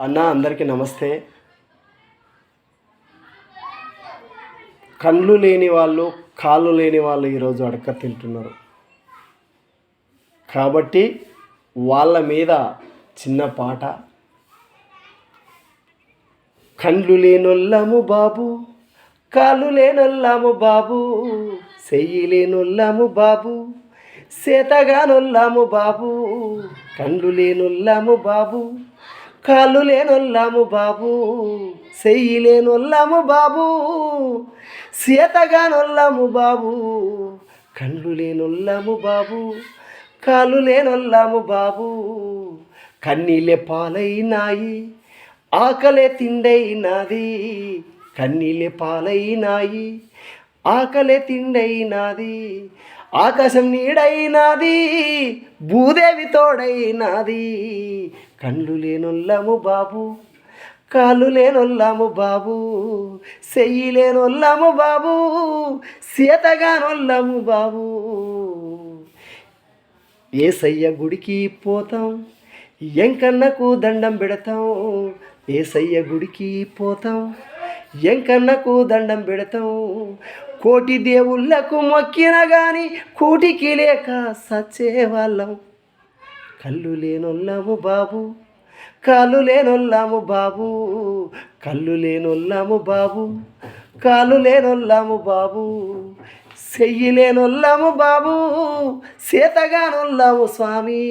అన్న అందరికీ నమస్తే. కళ్ళు లేని వాళ్ళు కాళ్ళు లేని వాళ్ళు ఈరోజు అడక తింటున్నారు. కాబట్టి వాళ్ళ మీద చిన్న పాట. కళ్ళు లేనొల్లము బాబు కాళ్ళు లేనొల్లము బాబు చెయ్యి లేనొల్లము బాబు సేతగానొల్లాము బాబు కళ్ళు లేనొల్లాము బాబు కాళ్ళు లేనొల్లము బాబు చెయ్యి లేనొల్లము బాబు సీతగానొల్లము బాబు కళ్ళు లేనొల్లము బాబు కాళ్ళు లేనొల్లము బాబు కన్నీళ్ళే పాలైనాయి ఆకలే తిండైనాది కన్నీళ్ళే పాలైనాయి ఆకలే తిండైనాది ఆకాశం నీడైనాది భూదేవి తోడైనది. కళ్ళు లేనొల్లము బాబు కాళ్ళు లేనొల్లాము బాబు చెయ్యి లేనొల్లము బాబు సీతగానొల్లము బాబు. ఏసయ్య గుడికి పోతాం ఎంకన్నకు దండం పెడతాం ఏసయ్య గుడికి పోతాం ఎంకన్నకు దండం పెడతాం. కోటి దేవుళ్ళకు మొక్కిన గాని కూటికి లేక సచ్చేవాళ్ళం. కళ్ళు లేనొల్లము బాబు కాళ్ళు లేనొల్లాము బాబు కళ్ళు లేనొల్లాము బాబు కాళ్ళు లేనొల్లాము బాబు చెయ్యి లేనొల్లాము బాబు సీతగానొల్లాము స్వామి.